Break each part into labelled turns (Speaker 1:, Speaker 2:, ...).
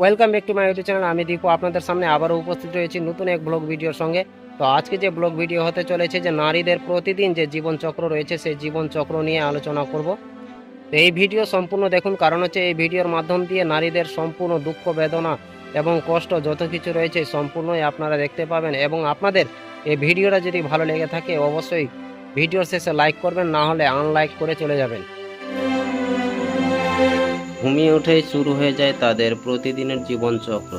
Speaker 1: Welcome back to my YouTube channel আমি দীপু, আপনাদের সামনে আবারও উপস্থিত রয়েছি নতুন এক ব্লগ ভিডিওর সঙ্গে। তো আজকে যে ব্লগ ভিডিও হতে চলেছে, যে নারীদের প্রতিদিন যে জীবন চক্র রয়েছে, সেই জীবন চক্র নিয়ে আলোচনা করব। তো এই ভিডিও সম্পূর্ণ দেখুন, কারণ হচ্ছে এই ভিডিওর মাধ্যম দিয়ে নারীদের সম্পূর্ণ দুঃখ, বেদনা এবং কষ্ট যত কিছু রয়েছে সম্পূর্ণই আপনারা দেখতে পাবেন। এবং আপনাদের এই ভিডিওটা যদি ভালো লেগে থাকে, অবশ্যই ভিডিওর শেষে লাইক করবেন, না হলে আনলাইক করে চলে যাবেন। ঘুমিয়ে উঠেই শুরু হয়ে যায় তাদের প্রতিদিনের জীবনচক্র।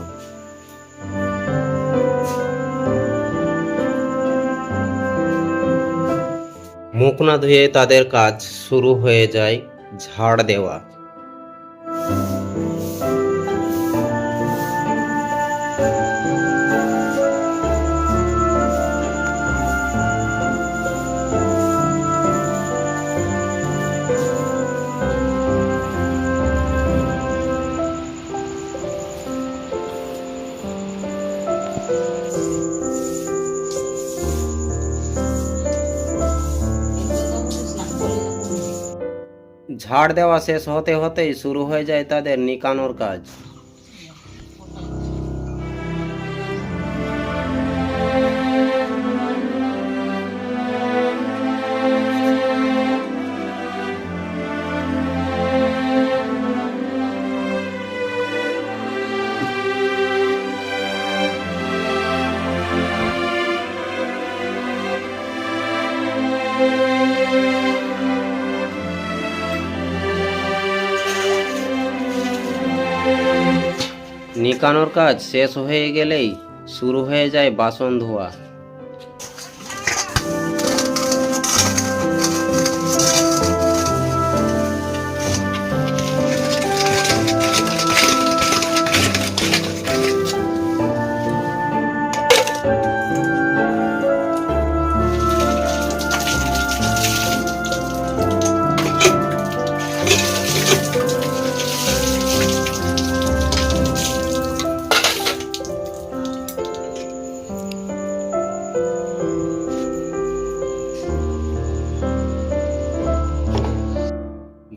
Speaker 1: মুখ না ধুয়ে তাদের কাজ শুরু হয়ে যায় ঝাড় দেওয়া। ঝাড় দেওয়া শেষ হতে হতেই শুরু হয়ে যায় তাদের নিকানোর কাজ। নিকানোর কাজ শেষ হয়ে গেলেই শুরু হয়ে যায় বাসন ধোয়া।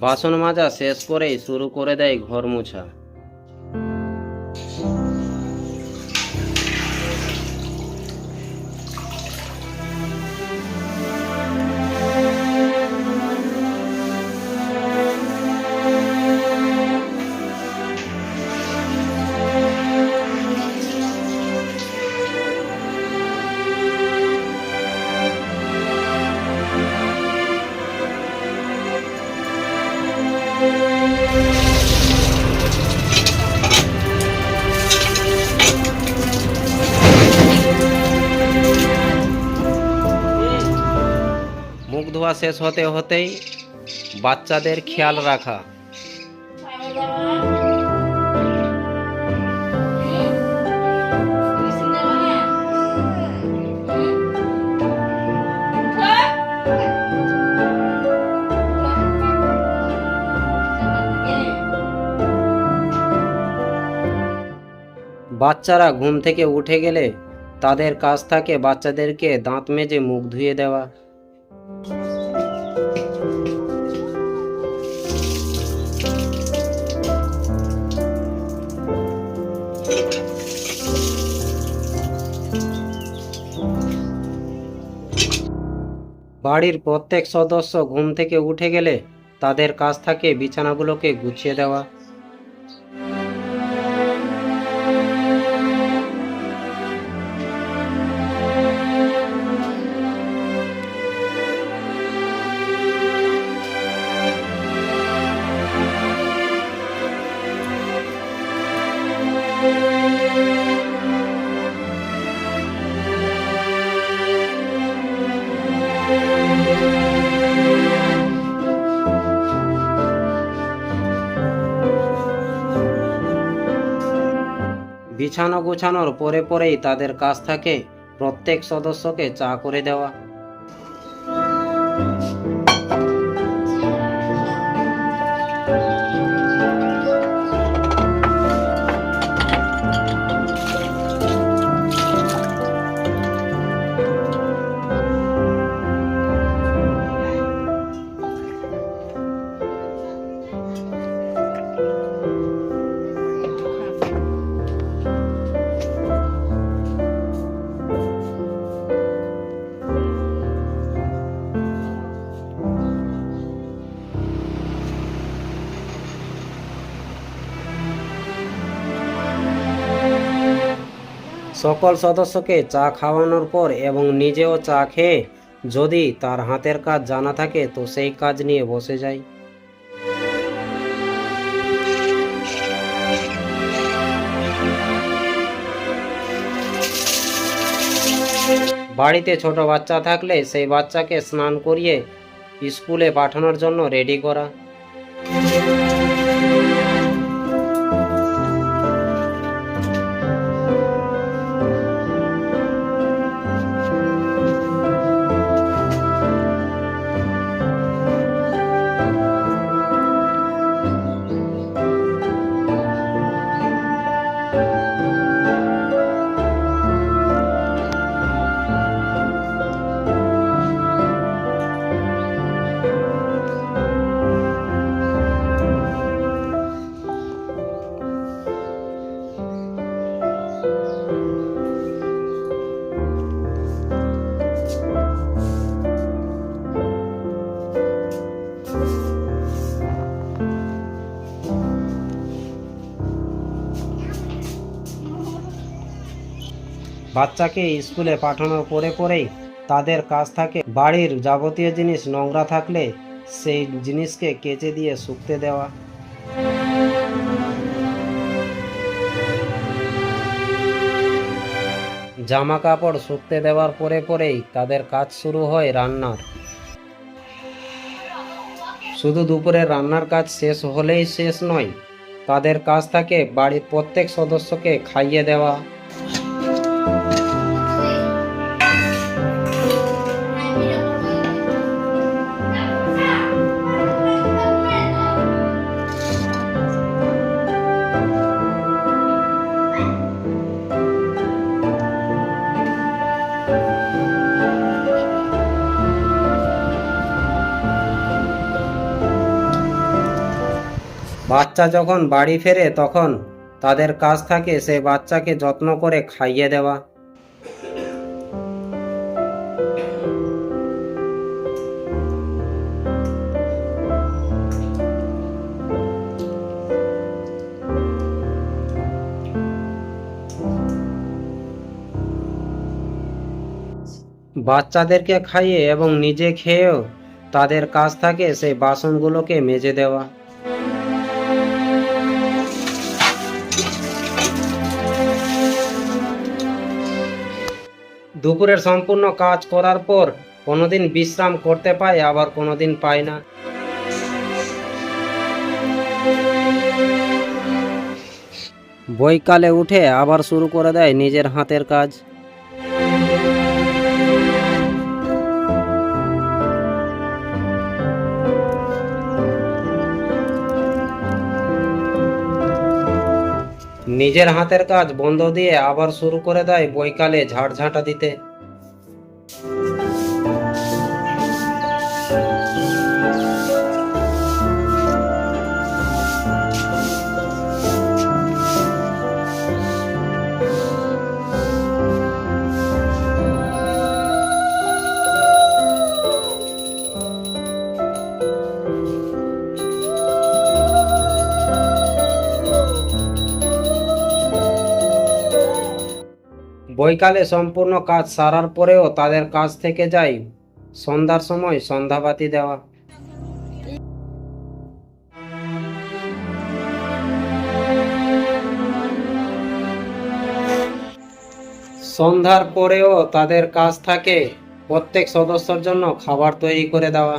Speaker 1: বাসন মাজা শেষ করেই শুরু করে দেয় ঘর মোছা। মুখ ধোয়া শেষ হতে হতেই বাচ্চাদের খেয়াল রাখা। বাচ্চারা ঘুম থেকে উঠে গেলে তাদের কাজ থাকে বাচ্চাদেরকে দাঁত মেজে মুখ ধুয়ে দেওয়া। বাড়ির প্রত্যেক সদস্য ঘুম থেকে উঠে গেলে তাদের কাছ থাকে বিছানাগুলোকে গুছিয়ে দেওয়া। বিছানা গোছানোর পরে পরেই তাদের কাজ থাকে প্রত্যেক সদস্যকে চা করে দেওয়া। সকল সদস্যকে চা খাওয়ানোর পর এবং নিজেও চা খেয়ে যদি তার হাতের কাজ জানা থাকে তো সেই কাজ নিয়ে বসে যায় বাড়িতে ছোট বাচ্চা থাকলে সেই বাচ্চাকে স্নান করিয়ে স্কুলে পাঠানোর জন্য রেডি করা। বাচ্চাকে স্কুলে পাঠানোর পরে পরেই তাদের কাজ থাকে বাড়ির যাবতীয় জিনিস নোংরা থাকলে সেই জিনিসকে কেচে দিয়ে শুকতে দেওয়া। জামা কাপড় শুকতে দেওয়ার পরে পরেই তাদের কাজ শুরু হয় রান্নার। শুধু দুপুরে রান্নার কাজ শেষ হলেই শেষ নয়, তাদের কাজ থাকে বাড়ির প্রত্যেক সদস্যকে খাইয়ে দেওয়া। বাচ্চা যখন বাড়ি ফেরে, তখন তাদের কাজ থাকে সে বাচ্চাকে যত্ন করে খাইয়ে দেওয়া। বাচ্চাদেরকে খাইয়ে এবং নিজে খেয়েও তাদের কাজ থাকে সেই বাসনগুলোকে মেজে দেওয়া। দুপুরের সম্পূর্ণ কাজ করার পর কোনোদিন বিশ্রাম করতে পায়, আবার কোনোদিন পায় না। বৈকালে উঠে আবার শুরু করে দেয় নিজের হাতের কাজ। নিজের হাতের কাজ বন্ধ দিয়ে আবার শুরু করে দেয় বৈকালে ঝাড়ঝাঁটা দিতে। বৈকালে সম্পূর্ণ কাজ সারার পরেও তাদের কাজ থেকে যায় সন্ধ্যার সময় সন্ধ্যাবাতি দেওয়া। সন্ধ্যার পরেও তাদের কাজ থাকে প্রত্যেক সদস্যর জন্য খাবার তৈরি করে দেওয়া।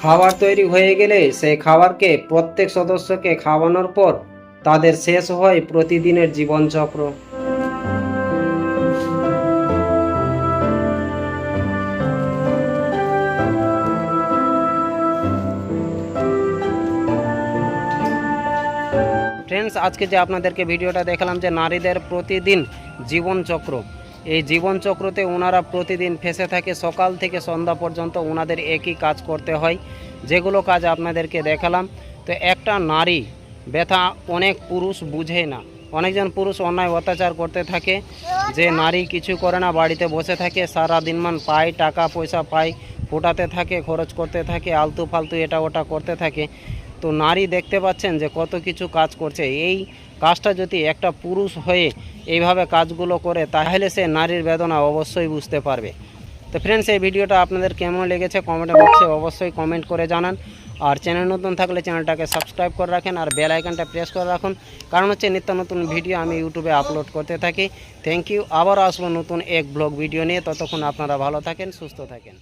Speaker 1: খাবার তৈরি হয়ে গেলে সেই খাবারকে প্রত্যেক সদস্যকে খাওয়ানোর পর তাদের শেষ হয় প্রতিদিনের জীবনচক্র। ফ্রেন্ডস আজকে যে আপনাদেরকে ভিডিওটা দেখালাম যে নারীদের প্রতিদিন জীবনচক্র। এই জীবনচক্রতে ওনারা প্রতিদিন ফেসে থাকে, সকাল থেকে সন্ধ্যা পর্যন্ত ওনাদের একই কাজ করতে হয়, যেগুলো কাজ আপনাদেরকে দেখালাম। তো একটা নারী ব্যথা অনেক পুরুষ বুঝে না। অনেকজন পুরুষ অন্যায় অত্যাচার করতে থাকে, যে নারী কিছু করে না, বাড়িতে বসে থাকে সারা দিনমান পায়, টাকা পয়সা পায়, ফোটাতে থাকে, খরচ করতে থাকে, আলতু ফালতু এটা ওটা করতে থাকে। তো নারী দেখতে পাচ্ছেন যে কত কিছু কাজ করছে। এই কাজটা যদি একটা পুরুষ হয়ে এইভাবে কাজগুলো করে, তাহলে সে নারীর বেদনা অবশ্যই বুঝতে পারবে। তো ফ্রেন্ডস এই ভিডিওটা আপনাদের কেমন লেগেছে কমেন্ট বক্সে অবশ্যই কমেন্ট করে জানান। আর চ্যানেল নতুন থাকলে চ্যানেলটাকে সাবস্ক্রাইব করে রাখেন আর বেল আইকনটা প্রেস করে রাখুন। কারণ হচ্ছে নিত্য নতুন ভিডিও আমি ইউটিউবে আপলোড করতে থাকি। থ্যাংক ইউ আবার আসব নতুন এক ব্লগ ভিডিও নিয়ে। ততক্ষণ আপনারা ভালো থাকেন, সুস্থ থাকেন।